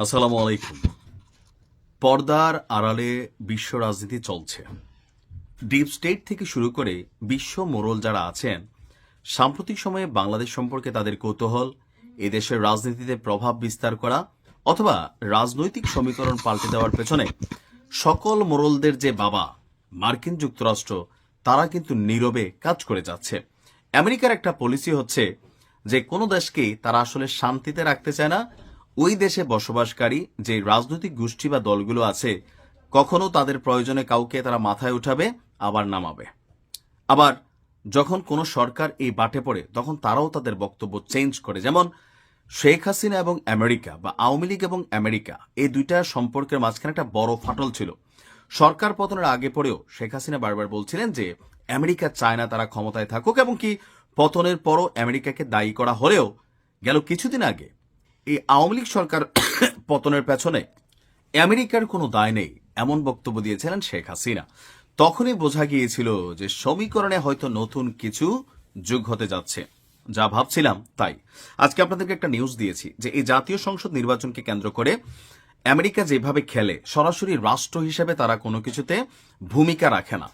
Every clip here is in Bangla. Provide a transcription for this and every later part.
আসসালামু আলাইকুম। পর্দার আড়ালে বিশ্ব রাজনীতি চলছে। ডিপ স্টেট থেকে শুরু করে বিশ্ব মোরল যারা আছেন, সাম্প্রতিক সময়ে বাংলাদেশ সম্পর্কে তাদের কৌতূহল, এদেশের রাজনীতিতে প্রভাব বিস্তার করা, অথবা রাজনৈতিক সমীকরণ পাল্টে দেওয়ার পেছনে সকল মোরলদের যে বাবা মার্কিন যুক্তরাষ্ট্র, তারা কিন্তু নীরবে কাজ করে যাচ্ছে। আমেরিকার একটা পলিসি হচ্ছে যে কোনো দেশকে তারা আসলে শান্তিতে রাখতে চায় না ওই দেশে বসবাসকারী যে রাজনৈতিক গোষ্ঠী বা দলগুলো আছে, কখনো তাদের প্রয়োজনে কাউকে তারা মাথায় উঠাবে, আবার নামাবে। আবার যখন কোনো সরকার এই বাটে পড়ে, তখন তারাও তাদের বক্তব্য চেঞ্জ করে। যেমন শেখ হাসিনা এবং আমেরিকা বা আওয়ামী লীগ এবং আমেরিকা, এই দুইটা সম্পর্কের মাঝখানে একটা বড় ফাটল ছিল। সরকার পতনের আগে পরেও শেখ হাসিনা বারবার বলছিলেন যে, আমেরিকা চায় না তারা ক্ষমতায় থাকুক এবং কি পতনের পরও আমেরিকাকে দায়ী করা হলেও গেল কিছুদিন আগে এই আওয়ামী লীগ সরকার পতনের পেছনে আমেরিকার কোনো দায় নেই, এমন বক্তব্য দিয়েছিলেন শেখ হাসিনা। তখনই বোঝা গিয়েছিল যে সমীকরণে হয়তো নতুন কিছু যুগ হতে যাচ্ছে। যা ভাবছিলাম তাই। আজকে আপনাদেরকে একটা নিউজ দিয়েছি যে এই জাতীয় সংসদ নির্বাচনকে কেন্দ্র করে আমেরিকা যেভাবে খেলে, সরাসরি রাষ্ট্র হিসেবে তারা কোনো কিছুতে ভূমিকা রাখে না।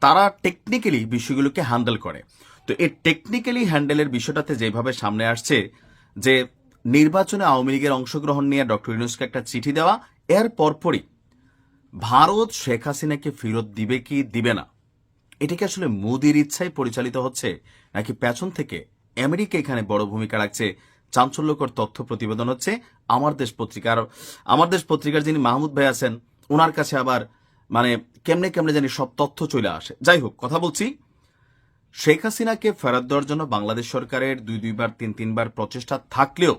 তারা টেকনিক্যালি বিষয়গুলোকে হ্যান্ডেল করে। তো এই টেকনিক্যালি হ্যান্ডেলের বিষয়টাতে যেভাবে সামনে আসছে, যে নির্বাচনে আওয়ামী লীগের অংশগ্রহণ নিয়ে ডক্টর ইউনুসকে একটা চিঠি দেওয়া, এর পরপরই ভারত শেখ হাসিনাকে ফেরত দিবে কি দিবে না? এটা কি আসলে মোদির ইচ্ছায় পরিচালিত হচ্ছে, নাকি পেছন থেকে আমেরিকা এখানে বড় ভূমিকা রাখছে, চাঞ্চল্যকর তথ্য প্রতিবেদন হচ্ছে আমার দেশ পত্রিকার, আমার দেশ পত্রিকার যিনি মাহমুদ ভাই আছেন ওনার কাছে আবার মানে কেমনে কেমনে জানি সব তথ্য চলে আসে। যাই হোক, কথা বলছি, শেখ হাসিনাকে ফেরত দেওয়ার জন্য বাংলাদেশ সরকারের দুই দুইবার, তিন তিনবার প্রচেষ্টা থাকলেও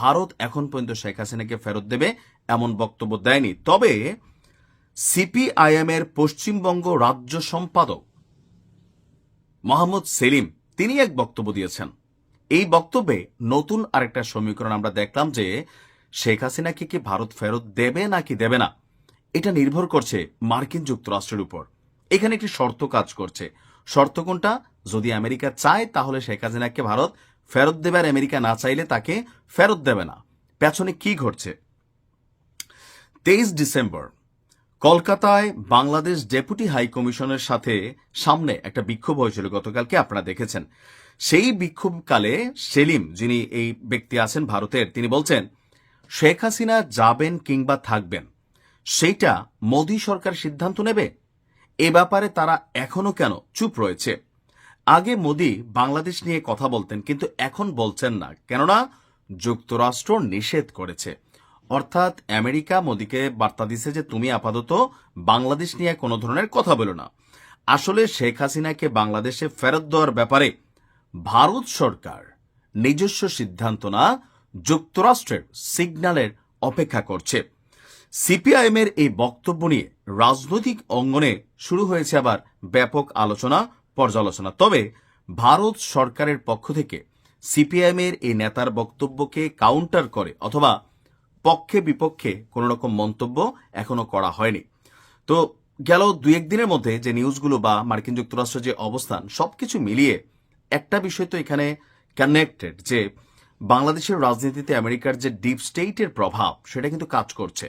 ভারত এখন পর্যন্ত শেখ হাসিনাকে ফেরত দেবে এমন বক্তব্য দেয়নি। তবে সিপিআইএম এর পশ্চিমবঙ্গ রাজ্য সম্পাদক মোহাম্মদ সেলিম, তিনি এক বক্তব্য দিয়েছেন। এই বক্তব্যে নতুন আরেকটা সমীকরণ আমরা দেখলাম যে শেখ হাসিনাকে কি ভারত ফেরত দেবে নাকি দেবে না, এটা নির্ভর করছে মার্কিন যুক্তরাষ্ট্রের উপর। এখানে একটি শর্ত কাজ করছে। শর্ত কোনটা? যদি আমেরিকা চায়, তাহলে শেখ হাসিনাকে ভারত ফেরত দেবার আমেরিকা না চাইলে তাকে ফেরত দেবে না। পেছনে কি ঘটছে? তেইশ ডিসেম্বর, কলকাতায় বাংলাদেশ ডেপুটি হাই কমিশনের সাথে সামনে একটা বিক্ষোভ হয়েছিল গতকালকে, আপনারা দেখেছেন। সেই বিক্ষোভকালে সেলিম, যিনি এই ব্যক্তি আছেন ভারতের, তিনি বলছেন, শেখ হাসিনা যাবেন কিংবা থাকবেন, সেইটা মোদী সরকার সিদ্ধান্ত নেবে? এ ব্যাপারে তারা এখনও কেন চুপ রয়েছে? আগে মোদী বাংলাদেশ নিয়ে কথা বলতেন, কিন্তু এখন বলছেন না। কেননা, যুক্তরাষ্ট্র নিষেধ করেছে। অর্থাৎ আমেরিকা মোদীকে বার্তা দিছে যে, তুমি আপাতত বাংলাদেশ নিয়ে কোনো ধরনের কথা বলো না। আসলে শেখ হাসিনাকে বাংলাদেশে ফেরত দেওয়ার ব্যাপারে ভারত সরকার নিজস্ব সিদ্ধান্ত না, যুক্তরাষ্ট্রের সিগন্যালের অপেক্ষা করছে। সিপিআইএম এর এই বক্তব্য নিয়ে রাজনৈতিক অঙ্গনে শুরু হয়েছে আবার ব্যাপক আলোচনা। পর্যালোচনা। তবে ভারত সরকারের পক্ষ থেকে সিপিআইএম এর এই নেতার বক্তব্যকে কাউন্টার করে অথবা পক্ষে বিপক্ষে কোনো রকম মন্তব্য এখনও করা হয়নি। তো গেল দুই একদিনের মধ্যে যে নিউজগুলো বা মার্কিন যুক্তরাষ্ট্রের যে অবস্থান, সবকিছু মিলিয়ে একটা বিষয় তো এখানে কানেক্টেড যে বাংলাদেশের রাজনীতিতে আমেরিকার যে ডিপ স্টেটের প্রভাব, সেটা কিন্তু কাজ করছে।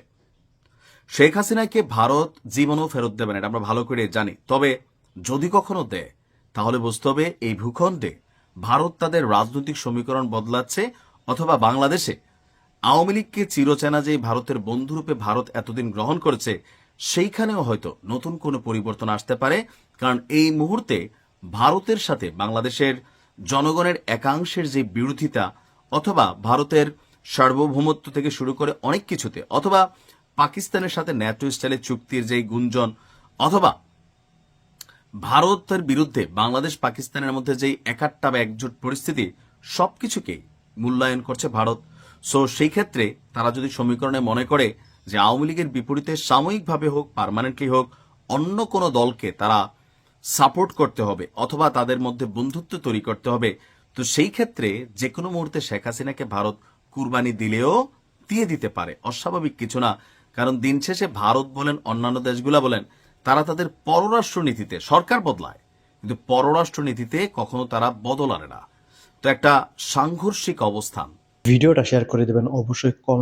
শেখ হাসিনাকে ভারত জীবনও ফেরত দেবে না, এটা আমরা ভালো করে জানি। তবে যদি কখনো দেয় তাহলে বুঝতে হবে এই ভূখণ্ডে ভারত তাদের রাজনৈতিক সমীকরণ বদলাচ্ছে অথবা বাংলাদেশে। আওয়ামী লীগকে চিরচেনা যে ভারতের বন্ধুরূপে ভারত এতদিন গ্রহণ করেছে, সেইখানেও হয়তো নতুন কোনো পরিবর্তন আসতে পারে, কারণ এই মুহূর্তে ভারতের সাথে বাংলাদেশের জনগণের একাংশের যে বিরোধিতা অথবা ভারতের সার্বভৌমত্ব থেকে শুরু করে অনেক কিছুতে, অথবা পাকিস্তানের সাথে ন্যাটো স্টাইলে চুক্তির যে গুঞ্জন, অথবা ভারতের বিরুদ্ধে বাংলাদেশ পাকিস্তানের মধ্যে যে একাট্টা বা একজোট পরিস্থিতি সবকিছুকেই মূল্যায়ন করছে ভারত। সো সেই ক্ষেত্রে তারা যদি সমীকরণে মনে করে যে আওয়ামী লীগের বিপরীতে সাময়িকভাবে হোক, পার্মানেন্টলি হোক, অন্য কোনো দলকে তারা সাপোর্ট করতে হবে অথবা তাদের মধ্যে বন্ধুত্ব তৈরি করতে হবে, তো সেই ক্ষেত্রে যে কোনো মুহূর্তে শেখ হাসিনাকে ভারত কুরবানি দিলেও দিয়ে দিতে পারে। অস্বাভাবিক কিছু না। কারণ দিন শেষে ভারত বলেন, অন্যান্য দেশগুলা বলেন তারা তাদের পররাষ্ট্র নীতিতে সরকার বদলায়, কিন্তু পররাষ্ট্র নীতিতে কখনো তারা বদল আনে না। তো একটা সাংঘর্ষিক অবস্থান। ভিডিওটা শেয়ার করে দেবেন, অবশ্যই কমেন্ট